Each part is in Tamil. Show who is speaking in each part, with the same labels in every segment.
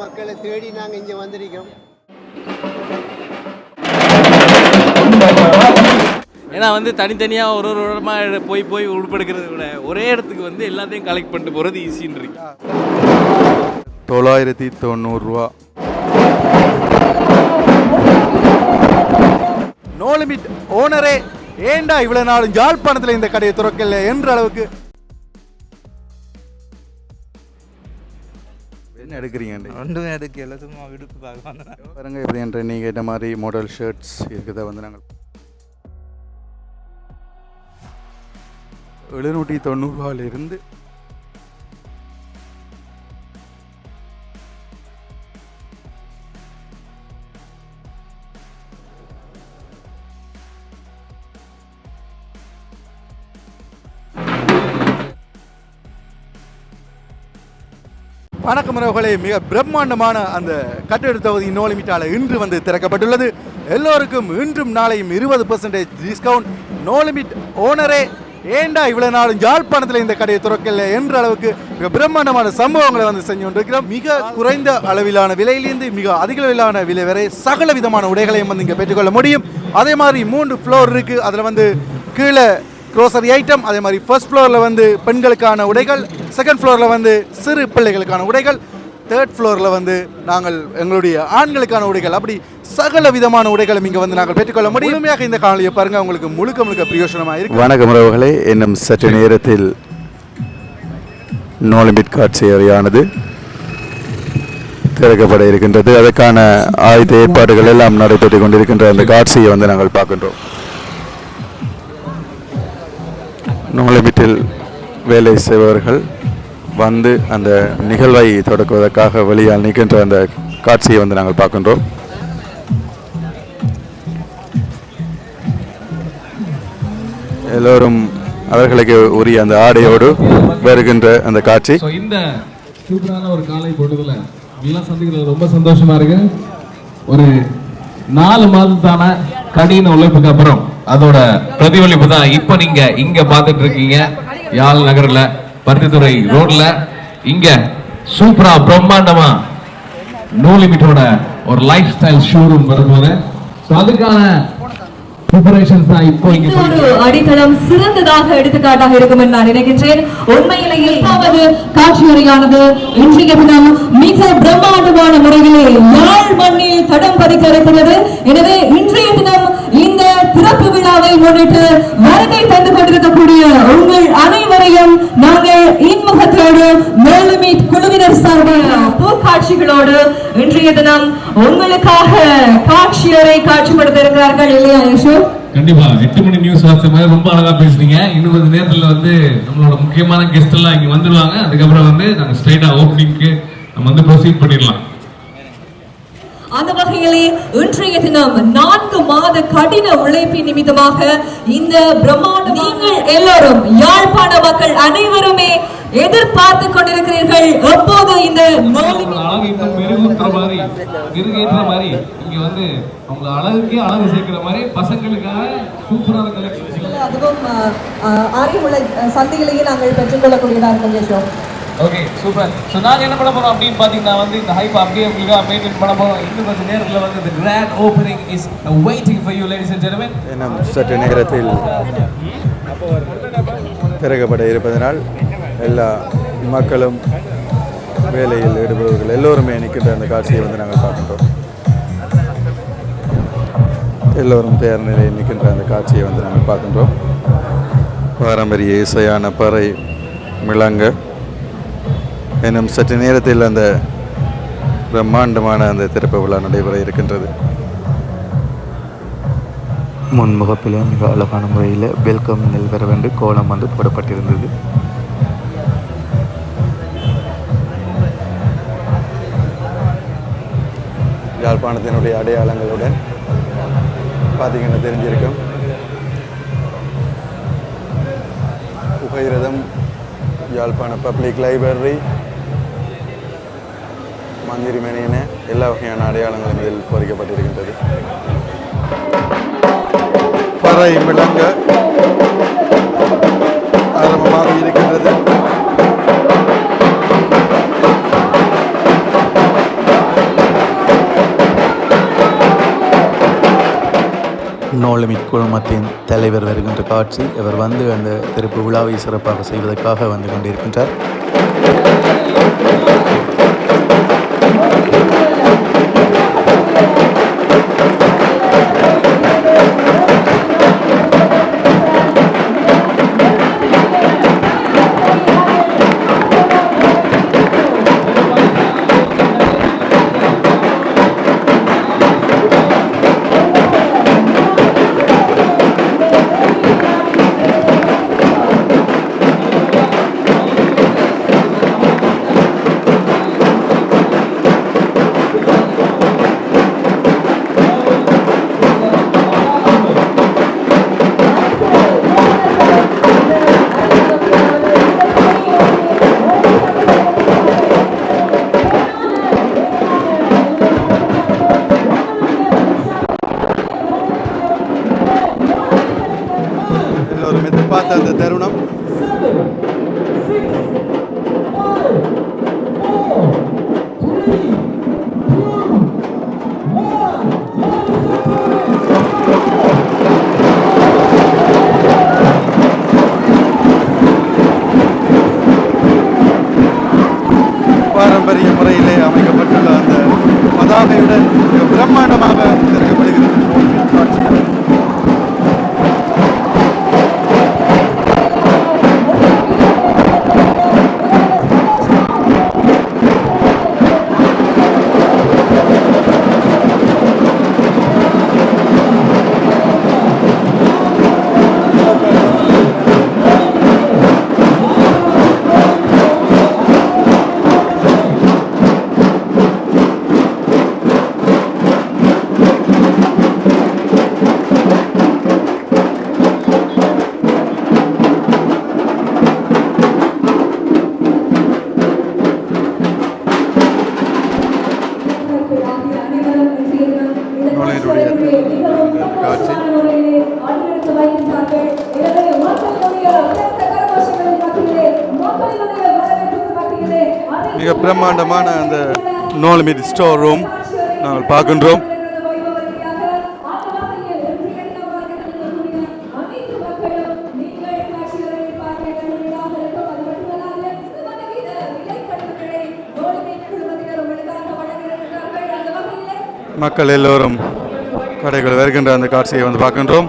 Speaker 1: மக்களை தேடி நாங்கள் இங்கே வந்திருக்கோம்.
Speaker 2: ஏன்னா வந்து தனித்தனியாக ஒரு ஒரு இடமா போய் போய் உருப்பெடுக்கிறத விட ஒரே இடத்துக்கு வந்து எல்லாத்தையும் கலெக்ட் பண்ணிட்டு போகிறது ஈஸின்னு இருக்கு.
Speaker 3: தொள்ளாயிரத்தி தொண்ணூறுரூவா நோ லிமிட் ஓனரே ஏண்டா இவ்வளவு நாளும் யாழ்ப்பாணத்தில் இந்த கடையை துறக்கல என்ற அளவுக்கு என்ன எடுக்கிறீங்க
Speaker 4: ஒன்றும் எடுக்கல சும்மா விடுப்பு பார்க்க
Speaker 3: பாருங்க இப்படி என்ற நீங்கள் கேட்ட மாதிரி மாடல் ஷர்ட்ஸ் இருக்கிறத வந்து நாங்கள் எழுநூற்றி தொண்ணூறுவாயிலிருந்து வணக்கம் உறவுகளே மிக பிரம்மாண்டமான அந்த கட்டிட தொகுதி நோலிமிட்டால இன்று வந்து திறக்கப்பட்டுள்ளது. எல்லோருக்கும் இன்றும் நாளையும் இருபது பர்சன்டேஜ் டிஸ்கவுண்ட் நோலிமிட் ஓனரே ஏண்டா இவ்வளவு நாளும் யாழ்ப்பாணத்தில் இந்த கடையை திறக்கல என்ற அளவுக்கு மிக பிரம்மாண்டமான சம்பவங்களை வந்து செஞ்சு கொண்டிருக்கிறோம். மிக குறைந்த அளவிலான விலையிலிருந்து மிக அதிக அளவிலான விலை வரை சகல விதமான உடைகளையும் வந்து இங்கே பெற்றுக்கொள்ள முடியும். அதே மாதிரி மூன்று ஃப்ளோர் இருக்கு. அதில் வந்து கீழே க்ரோசரி ஐட்டம் அதே மாதிரி ஃபர்ஸ்ட் ஃப்ளோரில் வந்து பெண்களுக்கான உடைகள் செகண்ட் ஃப்ளோரில் வந்து சிறு பிள்ளைகளுக்கான உடைகள் தேர்ட் ஃப்ளோரில் வந்து நாங்கள் எங்களுடைய ஆண்களுக்கான உடைகள். அப்படி சகல விதமான உடைகளும் இங்கே வந்து நாங்கள் பெற்றுக்கொள்ள முழுமையாக இந்த காணொலியை பாருங்கள் உங்களுக்கு முழுக்க முழுக்க பிரயோஜனமாக இருக்கு. வணக்கம் உறவுகளே. இன்னும் சற்று நேரத்தில் நோலிமிட் காட்சி அறையானது திறக்கப்பட இருக்கின்றது. அதற்கான ஆயுத ஏற்பாடுகள் எல்லாம் நடைபெற்றுக் கொண்டிருக்கின்ற அந்த காட்சியை வந்து நாங்கள் பார்க்கின்றோம். நோலிமிட்டில் வேலை செய்பவர்கள் வந்து அந்த நிகழ்வை தொடக்குவதற்காக வெளியால் நிற்கின்ற அந்த காட்சியை வந்து நாங்கள் பார்க்கின்றோம். எல்லோரும் அவர்களுக்கு உரிய அந்த ஆடையோடு வருகின்ற அந்த காட்சி.
Speaker 5: இந்த சூப்பரான ஒரு காலை பொழுதுல எல்லாம் சந்திக்கிறது ரொம்ப சந்தோஷமா இருக்கு. ஒரு நாலு மாதத்தான கடின உழைப்புக்கு அப்புறம் அதோட பிரதிபலிப்பு தான் இப்போ நீங்க இங்க பார்த்துட்டு இருக்கீங்க. யாழ் நகர்ல பருத்தித்துறை ரோட்ல. இங்க சூப்பரா பிரம்மாண்டமா நோ லிமிட்டோட ஒரு லைஃப் ஸ்டைல் ஷோரூம் வரும்போது அதுக்கான
Speaker 6: அடித்தளம் சிறந்ததாக எடுத்துக்காட்டாக இருக்கும் என்று நான் நினைக்கின்றேன். உண்மையிலேயே எட்டாவது காட்சியுரையானது இன்றைய தினம் மிக பிரம்மாண்டமான முறையிலே யாழ் மண்ணில் தடம் பதிக்க இருக்கிறது எனவே இன்றைய தினம் இந்த திறப்பு விழாவை முன்னிட்டு வருகை தந்து கொண்டிருக்கக்கூடிய உங்கள் அனைவரையும் நாங்கள் இன்முகத்தோடு மேலும் குழுவினர் சார்பில் பூக்காட்சிகளோடு இன்றைய தினம் உங்களுக்காக காட்சியரை காட்சிப்படுத்த இருக்கிறார்கள் இல்லையா யசோ
Speaker 5: கண்டிப்பா. எட்டு மணி நியூஸ் வாட்ச மாதிரி ரொம்ப அழகா பேசுறீங்க இன்னும் கொஞ்சம் நேரத்துல வந்து நம்மளோட முக்கியமான கெஸ்ட் எல்லாம் இங்க வந்துருவாங்க. அதுக்கப்புறம் வந்து நாங்க ஸ்ட்ரைட்டா ஓப்பனிங்க்கு நம்ம வந்து ப்ரொசீட் பண்ணிடலாம்.
Speaker 6: அந்த வகையிலே இன்றைய தினம் நான்கு மாத கடின உழைப்பின் நிமித்தமாக இந்த பிரம்மாண்ட நீங்கள் எல்லோரும் யாழ்ப்பாண மக்கள் அனைவருமே எதிர்பார்த்து கொண்டிருக்கிறீர்கள். எப்போது இந்த
Speaker 5: மாதிரி மெருகேற்ற மாதிரி இங்க வந்து உங்களை அழகுக்கே அழகு சேர்க்கிற மாதிரி பசங்களுக்காக சூப்பரான கலெக்ஷன்ஸ்
Speaker 6: அதுவும் அறிவுள்ள சந்தையிலேயே நாங்கள் பெற்றுக்கொள்ளக்கூடியதாக இருக்கும்
Speaker 5: ஓகே சூப்பர் ஸோ நாங்கள் என்ன பண்ண போகிறோம் அப்படின்னு பார்த்தீங்கன்னா வந்து இந்த ஹைப் அப்படியே உங்களுக்கு மெயின்டைன் பண்ண போகிறோம் இன்னும் கொஞ்சம் நேரத்தில் வந்து இந்த grand opening is waiting for you ladies and gentlemen
Speaker 3: இன்னும் சற்று நேரத்தில் திறக்கப்பட இருப்பதனால் எல்லா மக்களும் வேலையில் ஈடுபடுவர்கள் எல்லோருமே நிற்கின்ற அந்த காட்சியை வந்து நாங்கள் பார்க்கின்றோம். எல்லோரும் தயார் நிலையில் நிற்கின்ற அந்த காட்சியை வந்து நாங்கள் பார்க்கின்றோம். பாரம்பரிய இசையான பறை மிளங்க இன்னும் சற்று நேரத்தில் அந்த பிரம்மாண்டமான அந்த திறப்பு விழா நடைபெற இருக்கின்றது.
Speaker 4: முன்முகப்பில் மிக அழகான முறையில் வெல்கம் நெல்வர வேண்டு கோலம் வந்து போடப்பட்டிருந்தது.
Speaker 3: யாழ்ப்பாணத்தினுடைய அடையாளங்களுடன் பார்த்தீங்கன்னா தெரிஞ்சிருக்கும். புகையிரதம் யாழ்ப்பாண பப்ளிக் லைப்ரரி மந்திரி மேனையின எல்லா வகையான அடையாளங்களும் இதில் பொறிக்கப்பட்டிருக்கின்றது. பறை விளங்க ஆரம்பமாக இருக்கின்றது.
Speaker 6: நோலமிக் குழுமத்தின் தலைவர் வருகின்ற காட்சி இவர் வந்து அந்த திருப்பு விழாவை சிறப்பாக செய்வதற்காக வந்து கொண்டிருக்கின்றார்.
Speaker 3: பிரம்மாண்டமான அந்த நோ லிமிட் ஸ்டோர் ரூம் நாங்கள் பார்க்கின்றோம். மக்கள் எல்லோரும் கடைகள் வருகின்ற அந்த காட்சியை வந்து பார்க்கின்றோம்.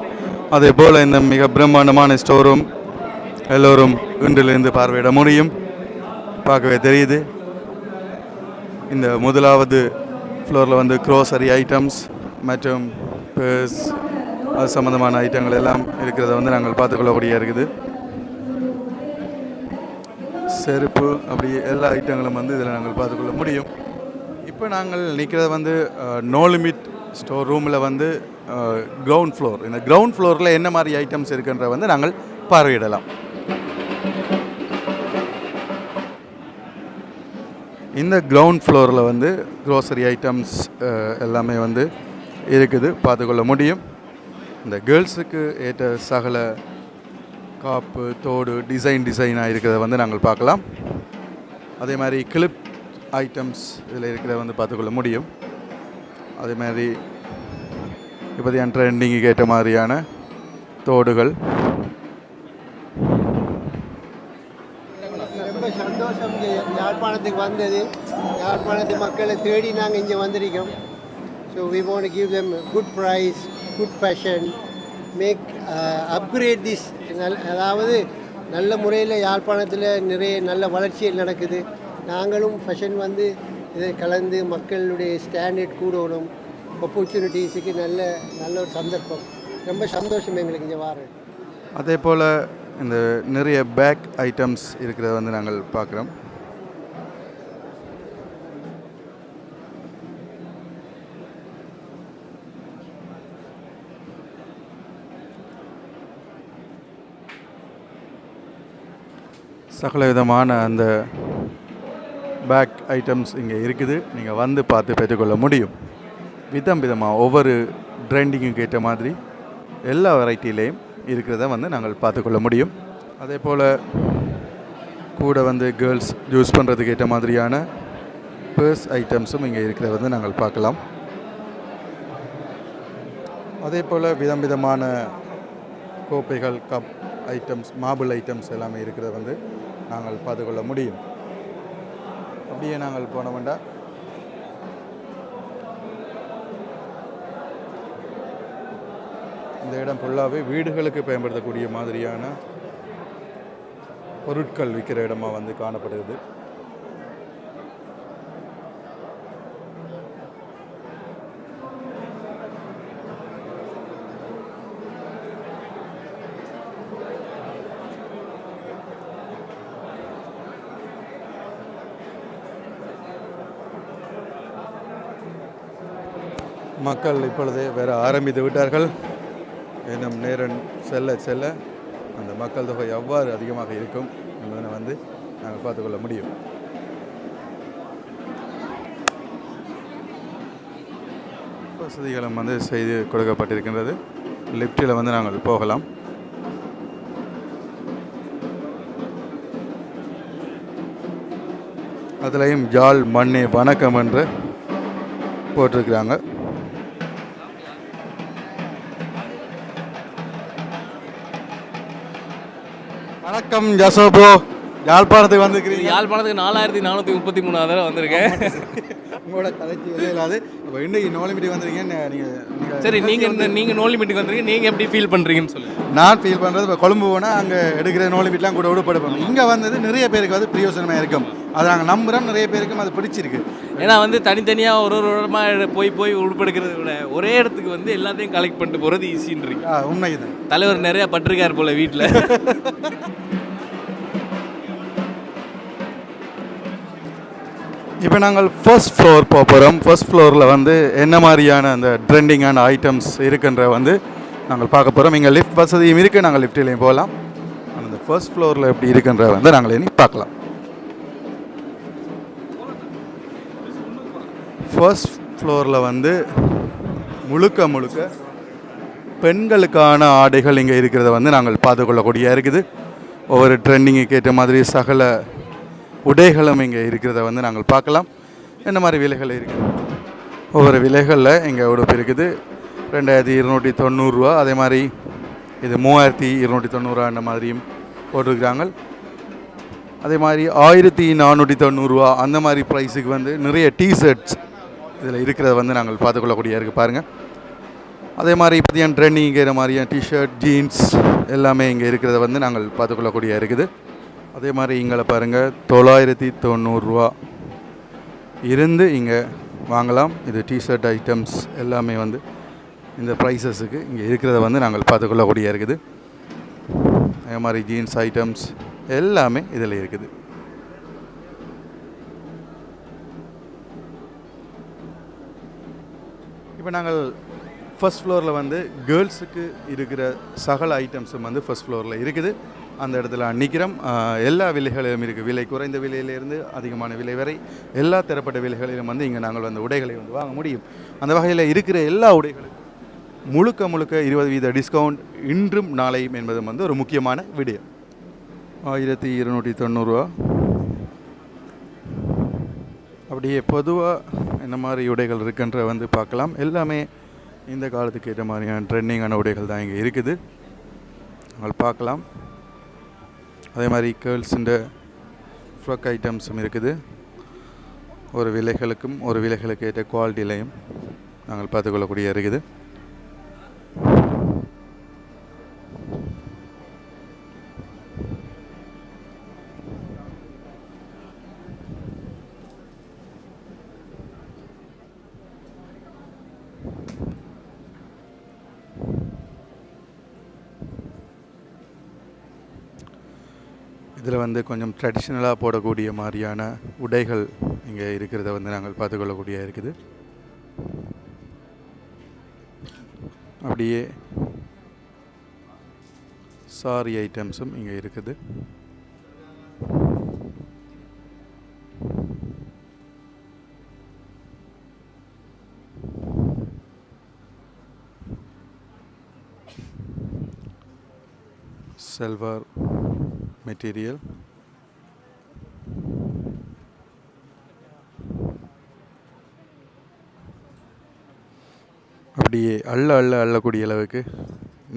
Speaker 3: அதே போல் இந்த மிக பிரம்மாண்டமான ஸ்டோர் ரூம் எல்லோரும் இன்றிலிருந்து பார்வையிட முடியும். பார்க்கவே தெரியுது. இந்த முதலாவது ஃப்ளோரில் வந்து க்ரோசரி ஐட்டம்ஸ் மற்றும் பேர்ஸ் அது சம்மந்தமான ஐட்டங்கள் எல்லாம் இருக்கிறத வந்து நாங்கள் பார்த்துக்கொள்ளக்கூடிய இருக்குது. செருப்பு அப்படி எல்லா ஐட்டங்களும் வந்து இதில் நாங்கள் பார்த்துக்கொள்ள முடியும். இப்போ நாங்கள் நிற்கிறது வந்து நோ லிமிட் ஸ்டோர் ரூமில் வந்து கிரவுண்ட் ஃப்ளோர் இந்த கிரவுண்ட் ஃப்ளோரில் என்ன மாதிரி ஐட்டம்ஸ் இருக்குன்ற வந்து நாங்கள் பார்வையிடலாம். இந்த கிரவுண்ட் ஃப்ளோரில் வந்து க்ரோசரி ஐட்டம்ஸ் எல்லாமே வந்து இருக்குது. பார்த்துக்கொள்ள முடியும். இந்த கேர்ள்ஸுக்கு ஏற்ற சகல காப்பு தோடு டிசைன் டிசைனாக இருக்கிறத வந்து நாங்கள் பார்க்கலாம். அதே மாதிரி கிளிப் ஐட்டம்ஸ் இதில் இருக்கிறத வந்து பார்த்துக்கொள்ள முடியும். அதே மாதிரி இப்போதைய ட்ரெண்டிங்கு ஏற்ற மாதிரியான தோடுகள்
Speaker 1: ரொம்ப சந்தோஷம் இங்க யாழ்ப்பாணத்துக்கு வந்தது. யாழ்ப்பாணத்து மக்களை தேடி நாங்கள் இங்கே வந்திருக்கோம். So we want give them good price good fashion make upgrade this நல் அதாவது நல்ல முறையில் யாழ்ப்பாணத்தில் நிறைய நல்ல வளர்ச்சிகள் நடக்குது. நாங்களும் ஃபேஷன் வந்து இதை கலந்து மக்களுடைய ஸ்டாண்டர்ட் கூடணும். ஆப்பர்ச்சுனிட்டிஸுக்கு நல்ல நல்ல ஒரு சந்தர்ப்பம். ரொம்ப சந்தோஷம் எங்களுக்கு இங்கே வார.
Speaker 3: அதே போல் இந்த நிறைய பேக் ஐட்டம்ஸ் இருக்கிறத வந்து நாங்கள் பார்க்குறோம். சகல விதமான அந்த பேக் ஐட்டம்ஸ் இங்கே இருக்குது. நீங்கள் வந்து பார்த்து பெற்றுக்கொள்ள முடியும். விதம் விதமாக ஒவ்வொரு ட்ரெண்டிங்குக்கு ஏற்ற மாதிரி எல்லா வெரைட்டிலையும் இருக்கிறத வந்து நாங்கள் பார்த்துக்கொள்ள முடியும். அதே போல் கூட வந்து கேர்ள்ஸ் யூஸ் பண்ணுறதுக்கு ஏற்ற மாதிரியான பர்ஸ் ஐட்டம்ஸும் இங்கே இருக்கிறத வந்து நாங்கள் பார்க்கலாம். அதே போல் விதம் விதமான கோப்பைகள் கப் ஐட்டம்ஸ் மாபிள் ஐட்டம்ஸ் எல்லாமே இருக்கிறத வந்து நாங்கள் பார்த்துக்கொள்ள முடியும். அப்படியே நாங்கள் போன வேண்டாம் இந்த இடம் ஃபுல்லாகவே வீடுகளுக்கு பயன்படுத்தக்கூடிய மாதிரியான பொருட்கள் விற்கிற இடமாக வந்து காணப்படுகிறது. மக்கள் இப்பொழுது வேற ஆரம்பித்து விட்டார்கள். இன்னும் நேரம் செல்ல செல்ல அந்த மக்கள் தொகை எவ்வாறு அதிகமாக இருக்கும் என்பதனை வந்து நாங்கள் பார்த்துக்கொள்ள முடியும். வசதிகளும் வந்து செய்து கொடுக்கப்பட்டிருக்கின்றது. லிஃப்டில் வந்து நாங்கள் போகலாம். அதுலேயும் ஜால் மண்ணே வணக்கம் என்று போட்டிருக்கிறாங்க. வணக்கம் ஜசோ ப்ரோ யாழ்ப்பாணத்துக்கு வந்துருக்கிறீங்க?
Speaker 2: யாழ்ப்பாணத்துக்கு நாலாயிரத்தி நானூற்றி முப்பத்தி மூணாவது தடவை வந்திருக்கேன்.
Speaker 3: உங்களோட கதைச்சி இல்லாது. இப்போ இன்னைக்கு நோலிமிட்டி வந்திருக்கீங்க. நீங்கள்
Speaker 2: சரி நீங்கள் இந்த நீங்கள் நோலி மீட்டுக்கு வந்திருக்கீங்க. நீங்கள் எப்படி ஃபீல் பண்ணுறீங்கன்னு சொல்லுங்கள்
Speaker 3: நான் ஃபீல் பண்ணுறது இப்போ கொழும்பு போனால் அங்கே எடுக்கிற நோலிமிட்லாம் கூட விடுபடுப்போம் இங்கே வந்தது நிறைய பேருக்கு வந்து பிரயோசனமாக இருக்கும். அதை நாங்கள் நம்புகிறோம் நிறைய பேருக்கும் அது பிடிச்சிருக்கு.
Speaker 2: ஏன்னா வந்து தனித்தனியாக ஒரு ஒரு இடமா போய் போய் உடுப்பெடுக்கிறத விட ஒரே இடத்துக்கு வந்து எல்லாத்தையும் கலெக்ட் பண்ணிட்டு போகிறது ஈஸின்றீங்க
Speaker 3: ஆ, உண்மைதான்.
Speaker 2: தலைவர் நிறையா பட்டிருக்கார் போல வீட்டில்
Speaker 3: இப்போ நாங்கள் ஃபர்ஸ்ட் ஃப்ளோர் போக போகிறோம் ஃபர்ஸ்ட் ஃப்ளோரில் வந்து என்ன மாதிரியான அந்த ட்ரெண்டிங்கான ஐட்டம்ஸ் இருக்குன்ற வந்து நாங்கள் பார்க்க போகிறோம் இங்கே லிஃப்ட் வசதியும் இருக்குது நாங்கள் லிஃப்ட்லேயும் போகலாம். அந்த ஃபர்ஸ்ட் ஃப்ளோரில் எப்படி இருக்குன்ற வந்து நாங்கள் இனி பார்க்கலாம். ஃபர்ஸ்ட் ஃப்ளோரில் வந்து முழுக்க முழுக்க பெண்களுக்கான ஆடைகள் இங்கே இருக்கிறத வந்து நாங்கள் பார்த்துக்கொள்ளக்கூடிய இருக்குது. ஒவ்வொரு ட்ரெண்டிங்கு ஏற்ற மாதிரி சகல உடைகளும் இங்கே இருக்கிறத வந்து நாங்கள் பார்க்கலாம். என்ன மாதிரி விலைகள் இருக்குது ஒவ்வொரு விலைகளில் இங்கே உடுப்பு இருக்குது. ரெண்டாயிரத்தி இருநூற்றி தொண்ணூறுரூவா அதே மாதிரி இது மூவாயிரத்தி இருநூற்றி தொண்ணூறுரூவா அந்த மாதிரியும் போட்டிருக்கிறாங்க. அதே மாதிரி ஆயிரத்தி நானூற்றி தொண்ணூறுரூவா அந்த மாதிரி ப்ரைஸுக்கு வந்து நிறைய டிஷர்ட்ஸ் இதில் இருக்கிறத வந்து நாங்கள் பார்த்துக்கொள்ளக்கூடிய இருக்குது பாருங்கள் அதே மாதிரி பார்த்தீங்கன்னா ட்ரெண்டிங்கிற மாதிரியான டிஷர்ட் ஜீன்ஸ் எல்லாமே இங்கே இருக்கிறத வந்து நாங்கள் பார்த்துக்கொள்ளக்கூடிய இருக்குது. அதே மாதிரி இங்கே பாருங்கள் தொள்ளாயிரத்தி தொண்ணூறுரூவா இருந்து இங்கே வாங்கலாம். இது டிஷர்ட் ஐட்டம்ஸ் எல்லாமே வந்து இந்த ப்ரைஸஸுக்கு இங்கே இருக்கிறத வந்து நாங்கள் பார்த்துக்கொள்ளக்கூடிய இருக்குது. அதே மாதிரி ஜீன்ஸ் ஐட்டம்ஸ் எல்லாமே இதில் இருக்குது. இப்போ நாங்கள் ஃபர்ஸ்ட் ஃப்ளோரில் வந்து கேர்ள்ஸுக்கு இருக்கிற சகல ஐட்டம்ஸும் வந்து ஃபஸ்ட் ஃப்ளோரில் இருக்குது. அந்த இடத்துல நிற்கிறோம் எல்லா விலைகளிலும் இருக்குது விலை குறைந்த விலையிலிருந்து அதிகமான விலை வரை எல்லா தரப்பட்ட விலைகளிலும் வந்து இங்கே நாங்கள் வந்து உடைகளை வந்து வாங்க முடியும். அந்த வகையில் இருக்கிற எல்லா உடைகளும் முழுக்க முழுக்க இருபது வீத டிஸ்கவுண்ட் இன்றும் நாளையும் என்பதும் வந்து ஒரு முக்கியமான விடயம் ஆயிரத்தி இருநூற்றி தொண்ணூறுரூவா அப்படியே பொதுவாக என்ன மாதிரி உடைகள் இருக்குன்ற வந்து பார்க்கலாம். எல்லாமே இந்த காலத்துக்கு ஏற்ற மாதிரியான ட்ரெண்டிங்கான உடைகள் தான் இங்கே இருக்குது. நாங்கள் பார்க்கலாம். அதே மாதிரி கேர்ள்ஸுன்ற ஃப்ரக் ஐட்டம்ஸும் இருக்குது. ஒரு விலைகளுக்கும் ஒரு விலைகளுக்கு ஏற்ற குவாலிட்டிலையும் நாங்கள் பார்த்துக்கொள்ளக்கூடிய இருக்குது. இதில் வந்து கொஞ்சம் ட்ரெடிஷ்னலாக போடக்கூடிய மாதிரியான உடைகள் இங்கே இருக்கிறத வந்து நாங்கள் பார்த்துக்கொள்ளக்கூடிய இருக்குது. அப்படியே சாரி ஐட்டம்ஸும் இங்கே இருக்குது. செல்வா material. அப்படி அப்படியே அள்ள அள்ள அள்ளக்கூடிய அளவுக்கு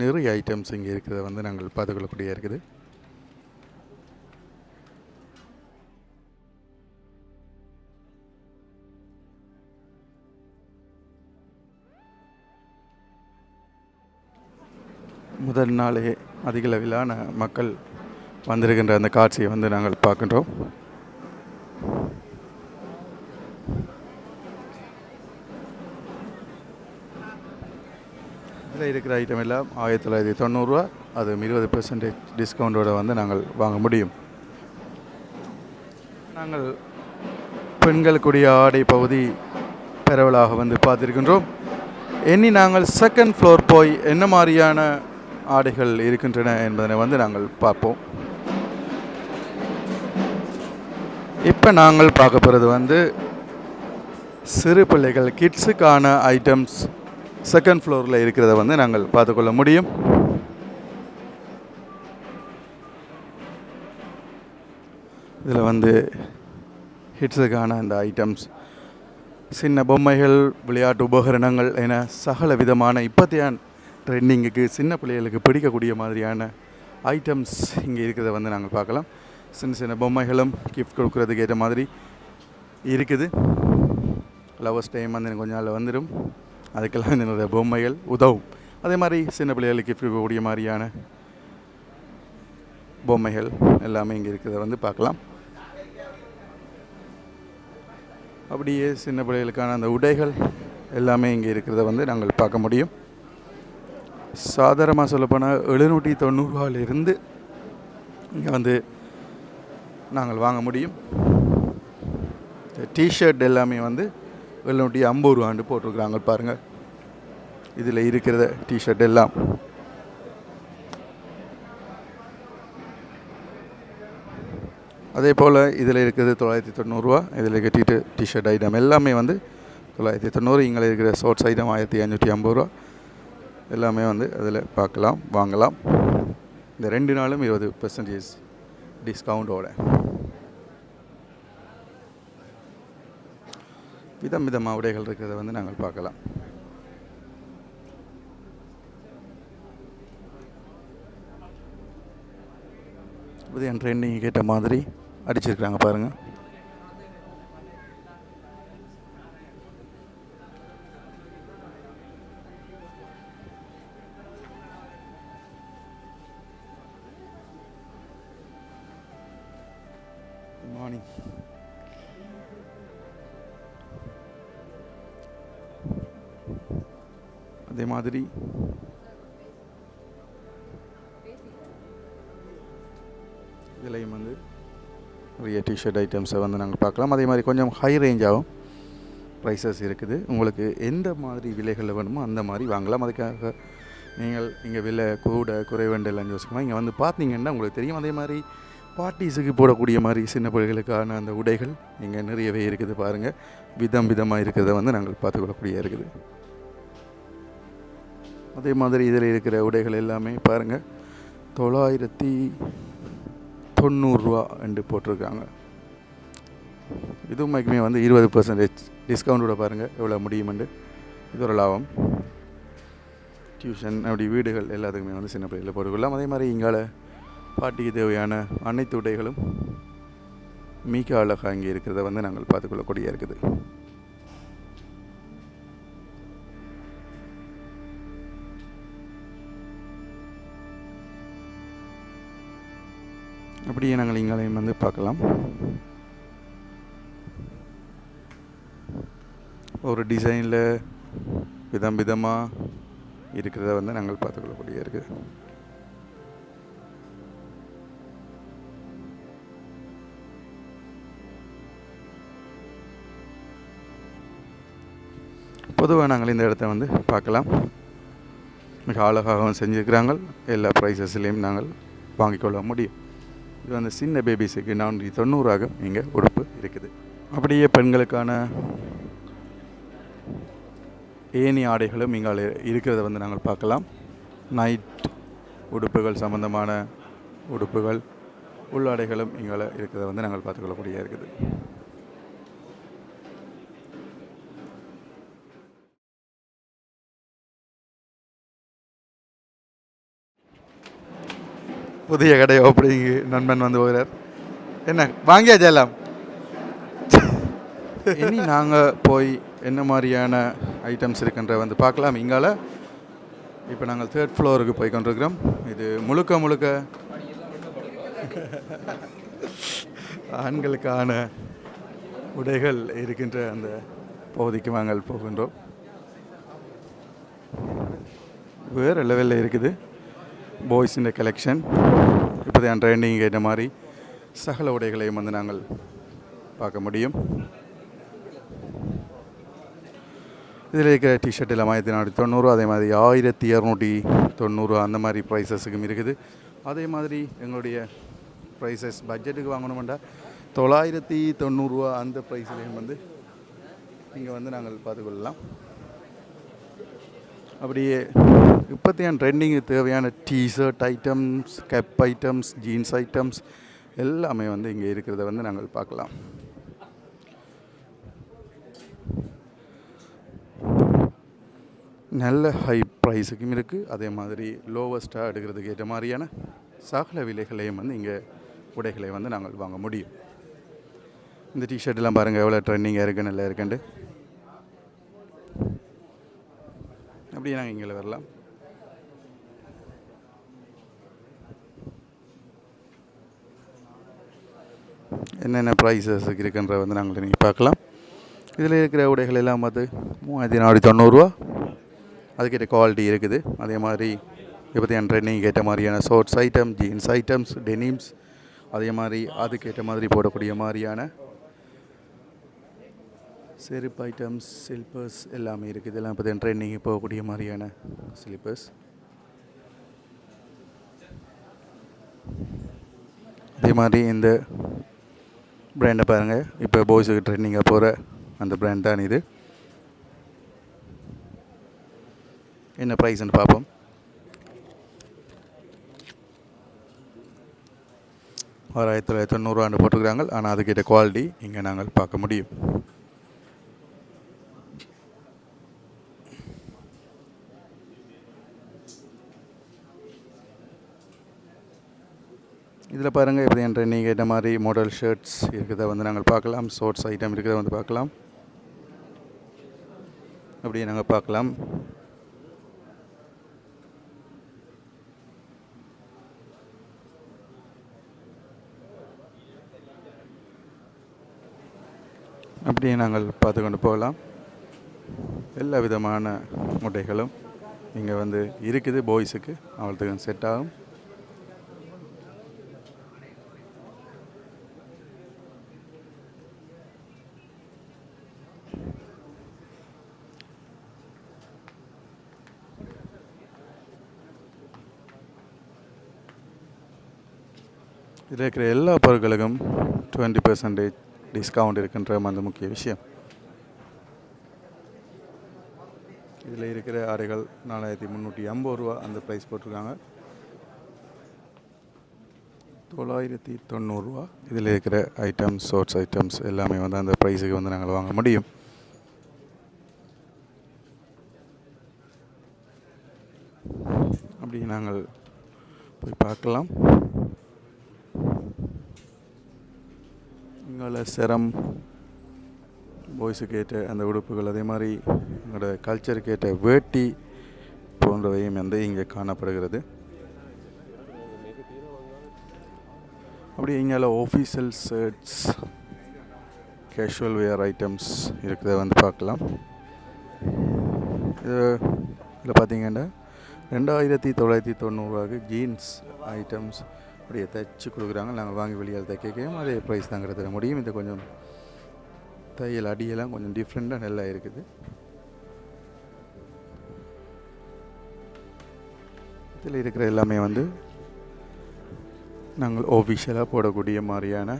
Speaker 3: நிறைய ஐட்டம்ஸ் இங்கே இருக்கிறத வந்து நாங்கள் பார்த்துக்கொள்ளக்கூடிய இருக்குது. முதல் நாளே அதிகளவிலான மக்கள் வந்திருக்கின்ற அந்த காட்சியை வந்து நாங்கள் பார்க்கின்றோம். இதில் இருக்கிற ஐட்டம் எல்லாம் ஆயிரத்தி தொள்ளாயிரத்தி தொண்ணூறுரூவா அது இருபது பெர்சன்டேஜ் டிஸ்கவுண்டோட வந்து நாங்கள் வாங்க முடியும். நாங்கள் பெண்களுக்குரிய ஆடை பகுதி பரவலாக வந்து பார்த்திருக்கின்றோம். எண்ணி நாங்கள் செகண்ட் ஃப்ளோர் போய் என்ன மாதிரியான ஆடைகள் இருக்கின்றன என்பதனை வந்து நாங்கள் பார்ப்போம். இப்போ நாங்கள் பார்க்க போகிறது வந்து சிறு பிள்ளைகள் கிட்ஸுக்கான ஐட்டம்ஸ் செகண்ட் ஃப்ளோரில் இருக்கிறத வந்து நாங்கள் பார்த்துக்கொள்ள முடியும். இதில் வந்து ஹிட்ஸுக்கான இந்த ஐட்டம்ஸ் சின்ன பொம்மைகள் விளையாட்டு உபகரணங்கள் என சகல விதமான இப்போத்தைய ட்ரெண்டிங்குக்கு சின்ன பிள்ளைகளுக்கு பிடிக்கக்கூடிய மாதிரியான ஐட்டம்ஸ் இங்கே இருக்கிறத வந்து நாங்கள் பார்க்கலாம். சின்ன சின்ன பொம்மைகளும் கிஃப்ட் கொடுக்குறதுக்கு ஏற்ற மாதிரி இருக்குது. லவர்ஸ் டைம் வந்து கொஞ்ச நாள் வந்துடும் அதுக்கெல்லாம் என்னோடய பொம்மைகள் உதவும். அதே மாதிரி சின்ன பிள்ளைகளுக்கு கிஃப்ட் கொடுக்கக்கூடிய மாதிரியான பொம்மைகள் எல்லாமே இங்கே இருக்கிறத வந்து பார்க்கலாம். அப்படியே சின்ன பிள்ளைகளுக்கான அந்த உடைகள் எல்லாமே இங்கே இருக்கிறத வந்து நாங்கள் பார்க்க முடியும். சாதாரணமாக சொல்லப்போனால் எழுநூற்றி தொண்ணூறுவாலிருந்து இங்கே வந்து நாங்கள் வாங்க முடியும். டிஷர்ட் எல்லாமே வந்து எழுநூற்றி ஐம்பது ரூபாண்டு போட்டிருக்கிறாங்க பாருங்கள் இதில் இருக்கிறத டிஷர்ட் எல்லாம். அதே போல் இதில் இருக்கிறது தொள்ளாயிரத்தி தொண்ணூறுரூவா இதில் இருக்க டி டிஷர்ட் ஐட்டம் எல்லாமே வந்து தொள்ளாயிரத்தி தொண்ணூறு இங்கே இருக்கிற ஷார்ட்ஸ் ஐட்டம் ஆயிரத்தி ஐநூற்றி ஐம்பது ரூபா. எல்லாமே வந்து அதில் பார்க்கலாம் வாங்கலாம். இந்த ரெண்டு நாளும் இருபது பெர்சன்டேஜ் டிஸ்கவுண்டோட விதம் விதமாக உடைகள் இருக்கிறத வந்து நாங்கள் பார்க்கலாம். இது என் ட்ரெண்டிங் கேட்ட மாதிரி அடிச்சிருக்கிறாங்க பாருங்கள் மாதிரி. இதுலேயும் வந்து நிறைய டிஷர்ட் ஐட்டம்ஸை வந்து நாங்கள் பார்க்கலாம். அதே மாதிரி கொஞ்சம் ஹை ரேஞ்சாகவும் ப்ரைஸஸ் இருக்குது. உங்களுக்கு எந்த மாதிரி விலைகளில் வேணுமோ அந்த மாதிரி வாங்கலாம். அதுக்காக நீங்கள் இங்கே விலை கூட குறைவேண்டு எல்லாம் யோசிக்கலாம் இங்கே வந்து பார்த்தீங்கன்னா உங்களுக்கு தெரியும். அதே மாதிரி பார்ட்டிஸுக்கு போடக்கூடிய மாதிரி சின்ன பிள்ளைகளுக்கான அந்த உடைகள் இங்கே நிறையவே இருக்குது பாருங்கள் விதம் விதமாக இருக்கிறத வந்து நாங்கள் பார்த்துக்கொள்ளக்கூடிய இருக்குது. அதே மாதிரி இதில் இருக்கிற உடைகள் எல்லாமே பாருங்கள் தொள்ளாயிரத்தி தொண்ணூறுரூவா என்று போட்டிருக்காங்க. இதுவும் மைக்குமே வந்து இருபது பர்சன்டேஜ் டிஸ்கவுண்டோட பாருங்கள் எவ்வளோ முடியுமெண்டு இது ஒரு லாபம். டியூஷன் அப்படி வீடுகள் எல்லாத்துக்குமே வந்து சின்ன பிள்ளைகளில் போட்டுக்கொள்ளலாம். அதே மாதிரி இங்கால பாட்டிக்கு தேவையான அனைத்து உடைகளும் மிக அழகாக இங்கே இருக்கிறத வந்து நாங்கள் பார்த்துக்கொள்ளக்கூடிய இருக்குது. அப்படியே நாங்கள் இங்கேயும் வந்து பார்க்கலாம்? ஒரு டிசைனில் விதம் விதமாக இருக்கிறத வந்து நாங்கள் பார்த்துக்கொள்ளக்கூடிய இருக்குது பொதுவாக நாங்கள் இந்த இடத்த வந்து பார்க்கலாம். மிக அழகாகவும் செஞ்சுருக்கிறாங்க. எல்லா ப்ரைஸஸ்லேயும் நாங்கள் வாங்கிக்கொள்ள முடியும். இது வந்து சின்ன பேபிஸுக்கு நானூற்றி தொண்ணூறாக இங்கே உடுப்பு இருக்குது. அப்படியே பெண்களுக்கான ஏணி ஆடைகளும் இங்கே இருக்கிறத வந்து நாங்கள் பார்க்கலாம். நைட் உடுப்புகள் சம்பந்தமான உடுப்புகள் உள்ளாடைகளும் இங்கே இருக்கிறத வந்து நாங்கள் பார்த்துக்கொள்ளக்கூடிய இருக்குது. புதிய கடை ஓப்பனிங் நண்பன் வந்து போகிறார். என்ன வாங்கியா ஜெயலாம் இனி நாங்கள் போய் என்ன மாதிரியான ஐட்டம்ஸ் இருக்குன்ற வந்து பார்க்கலாம். இங்கால இப்போ நாங்கள் தேர்ட் ஃப்ளோருக்கு போய் கொண்டிருக்கிறோம். இது முழுக்க முழுக்க ஆண்களுக்கான உடைகள் இருக்கின்ற அந்த பகுதிக்கு நாங்கள் போகின்றோம். வேறு லெவலில் இருக்குது. பாய்ஸின் கலெக்ஷன் இப்போதான் ட்ரெண்டிங் ஏற்ற மாதிரி சகல உடைகளையும் வந்து நாங்கள் பார்க்க முடியும். இதில் இருக்கிற டிஷர்ட் எல்லாம் ஆயிரத்தி நானூற்றி தொண்ணூறு அதே மாதிரி ஆயிரத்தி இரநூற்றி தொண்ணூறு அந்த மாதிரி ப்ரைஸஸுக்கும் இருக்குது. அதே மாதிரி எங்களுடைய ப்ரைஸஸ் பட்ஜெட்டுக்கு வாங்கணுமெண்டா தொள்ளாயிரத்தி தொண்ணூறுரூவா அந்த ப்ரைஸ்லேயும் வந்து இங்கே வந்து நாங்கள் பார்த்துக்கொள்ளலாம். அப்படியே இப்போத்தைய ட்ரெண்டிங்கு தேவையான T-shirt items cap items jeans items எல்லாமே வந்து இங்கே இருக்கிறத வந்து நாங்கள் பார்க்கலாம். நல்ல ஹை ப்ரைஸுக்கும் இருக்குது அதே மாதிரி லோவஸ்ட்டாக எடுக்கிறதுக்கு ஏற்ற மாதிரியான சகல விலைகளையும் வந்து இங்கே உடைகளை வந்து நாங்கள் வாங்க முடியும். இந்த டிஷர்ட்லாம் பாருங்கள் எவ்வளோ ட்ரெண்டிங்காக இருக்குது நல்லா இருக்குண்டு அப்படியே நாங்கள் இங்கே வரலாம். என்னென்ன ப்ரைஸஸ் இருக்குன்ற வந்து நாங்கள் இன்றைக்கி பார்க்கலாம். இதில் இருக்கிற உடைகள் எல்லாம் வந்து மூவாயிரத்தி நானூற்றி தொண்ணூறுரூவா அதுக்கேற்ற குவாலிட்டி இருக்குது. அதே மாதிரி இப்போதைய ட்ரெண்டிங் ஏற்ற மாதிரியான shorts item jeans items denims அதே மாதிரி அதுக்கேற்ற மாதிரி போடக்கூடிய மாதிரியான செருப்பு ஐட்டம்ஸ் ஸ்லிப்பர்ஸ் எல்லாமே இருக்குது. இதெல்லாம் இப்போ ட்ரெண்டிங் போகக்கூடிய மாதிரியான ஸ்லிப்பர்ஸ் அதே மாதிரி இந்த பிராண்டை பாருங்கள் இப்போ பாய்ஸுக்கு ட்ரெண்டிங்காக போகிற அந்த பிராண்ட் தான் இது. என்ன ப்ரைஸ்ன்னு பார்ப்போம். ஆறாயிரத்தி தொள்ளாயிரத்தி தொண்ணூறுவான்னு போட்டுக்கிறாங்க ஆனால் அதுக்கிட்ட குவாலிட்டி இங்கே நாங்கள் பார்க்க முடியும். இதில் பாருங்கள் இப்படி என்ற நீங்கள் கேட்ட மாதிரி மாடல் ஷர்ட்ஸ் இருக்கிறத வந்து நாங்கள் பார்க்கலாம். ஷோர்ட்ஸ் ஐட்டம் இருக்கிறத வந்து பார்க்கலாம். அப்படியே நாங்கள் பார்க்கலாம். அப்படியே நாங்கள் பார்த்து கொண்டு போகலாம். எல்லா விதமான முட்டைகளும் இங்கே வந்து இருக்குது பாய்ஸுக்கு அவளுக்கு செட் ஆகும். இருக்கிற எல்லா பொருட்களுக்கும் டுவெண்ட்டி பெர்சன்டேஜ் டிஸ்கவுண்ட் இருக்குன்ற அந்த முக்கிய விஷயம். இதில் இருக்கிற ஆடைகள் நாலாயிரத்தி முந்நூற்றி ஐம்பது ரூபா அந்த ப்ரைஸ் போட்டிருக்காங்க. தொள்ளாயிரத்தி தொண்ணூறுரூவா இதில் இருக்கிற ஐட்டம்ஸ் ஷோர்ட்ஸ் ஐட்டம்ஸ் எல்லாமே வந்து அந்த ப்ரைஸுக்கு வந்து நாங்கள் வாங்க முடியும். அப்படி நாங்கள் போய் பார்க்கலாம். அவங்கள சிரம் பாய்ஸுக்கு ஏற்ற அந்த உடுப்புகள் அதே மாதிரி எங்களோட கல்ச்சருக்கு ஏற்ற வேட்டி போன்றவையும் வந்து இங்கே காணப்படுகிறது. அப்படி இங்கே official shirts casual wear items இருக்கிறத வந்து பார்க்கலாம். இது இதில் பார்த்தீங்கன்னா ரெண்டாயிரத்தி தொள்ளாயிரத்தி தொண்ணூறுவாக்கு ஜீன்ஸ் ஐட்டம்ஸ் அப்படியே தைச்சி கொடுக்குறாங்க. நாங்கள் வாங்கி வெளியால் தைக்கவும் அதே ப்ரைஸ் தாங்கிறது தர முடியும். இது கொஞ்சம் தையல் அடியெல்லாம் கொஞ்சம் டிஃப்ரெண்ட்டாக நல்லா இருக்குது. இதில் இருக்கிற எல்லாமே வந்து நாங்கள் ஒஃபிஷியலாக போடக்கூடிய மாதிரியான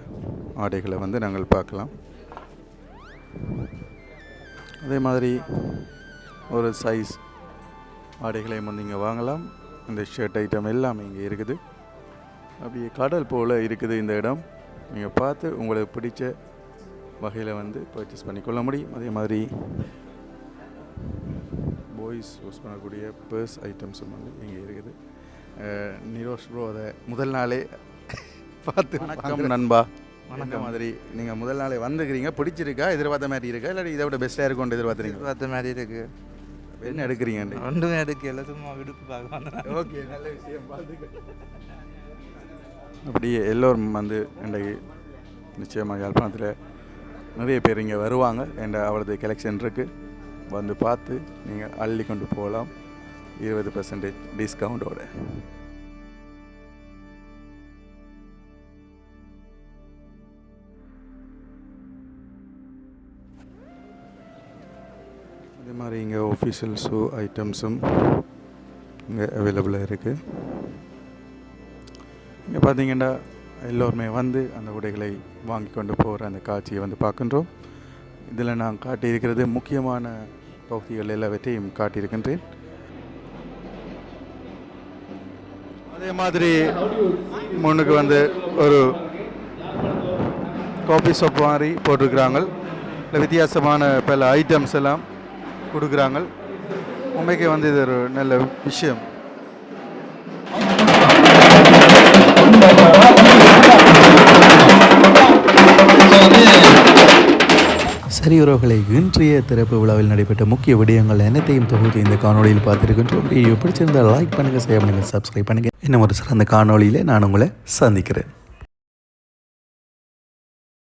Speaker 3: ஆடைகளை வந்து நாங்கள் பார்க்கலாம். அதே மாதிரி ஒரு சைஸ் ஆடைகளையும் வந்து இங்கே வாங்கலாம். இந்த ஷர்ட் ஐட்டம் எல்லாமே இங்கே இருக்குது. அப்படியே கடல் போல் இருக்குது இந்த இடம். நீங்கள் பார்த்து உங்களுக்கு பிடிச்ச வகையில் வந்து பர்ச்சேஸ் பண்ணிக்கொள்ள முடியும். அதே மாதிரி பாய்ஸ் யூஸ் பண்ணக்கூடிய பர்ஸ் ஐட்டம்ஸும் வந்து இங்கே இருக்குது. நிரோஷ் ப்ரோ அதை முதல் நாளே பார்த்து வணக்கம். நண்பா. வணக்கம். மாதிரி நீங்கள் முதல் நாளே வந்துக்கிறீங்க பிடிச்சிருக்கா? எதிர்பார்த்த மாதிரி இருக்கா? இல்லாட்டி இதை விட பெஸ்ட்டாக இருக்கும்னு எதிர்பார்த்துறீங்க
Speaker 7: பார்த்த மாதிரி இருக்கு.
Speaker 3: என்ன எடுக்கிறீங்க
Speaker 7: ஒன்றுமே எடுக்கல. சும்மா விடுப்பு பார்க்க
Speaker 3: ஓகே நல்ல விஷயம். அப்படியே எல்லோரும் வந்து இன்றைக்கு நிச்சயமாக யாழ்ப்பாணத்தில் நிறைய பேர் இங்கே வருவாங்க என்ற அவரது கலெக்ஷன் இருக்குது வந்து பார்த்து நீங்கள் அள்ளி கொண்டு போகலாம். இருபது பர்சன்டேஜ் டிஸ்கவுண்டோட இதே மாதிரி இங்கே ஒஃபிஷியல் ஷூ ஐட்டம்ஸும் இங்கே அவைலபிளாக இருக்குது இங்கே பார்த்தீங்கன்னா எல்லோருமே வந்து அந்த உடைகளை வாங்கி கொண்டு போகிற அந்த காட்சியை வந்து பார்க்கின்றோம். இதில் நான் காட்டியிருக்கிறது முக்கியமான பகுதிகள் எல்லாவற்றையும் காட்டியிருக்கின்றேன். அதே மாதிரி முன்னுக்கு வந்து ஒரு காஃபி ஷாப் மாதிரி போட்டிருக்கிறாங்க. இல்லை வித்தியாசமான பல ஐட்டம்ஸ் எல்லாம் கொடுக்குறாங்க. உண்மைக்கு வந்து இது ஒரு நல்ல விஷயம்.
Speaker 4: சரி உறவுகளை இன்றைய திறப்பு விழாவில் நடைபெற்ற முக்கிய விடயங்கள் அனைத்தையும் தொகுத்து இந்த காணொளியில் பார்த்துருக்கின்றோம். வீடியோ பிடிச்சிருந்தால் லைக் பண்ணுங்கள் ஷேர் பண்ணுங்கள் சப்ஸ்கிரைப் பண்ணுங்கள் இன்னும் ஒரு சிறந்த காணொளியில் நான் உங்களை சந்திக்கிறேன்.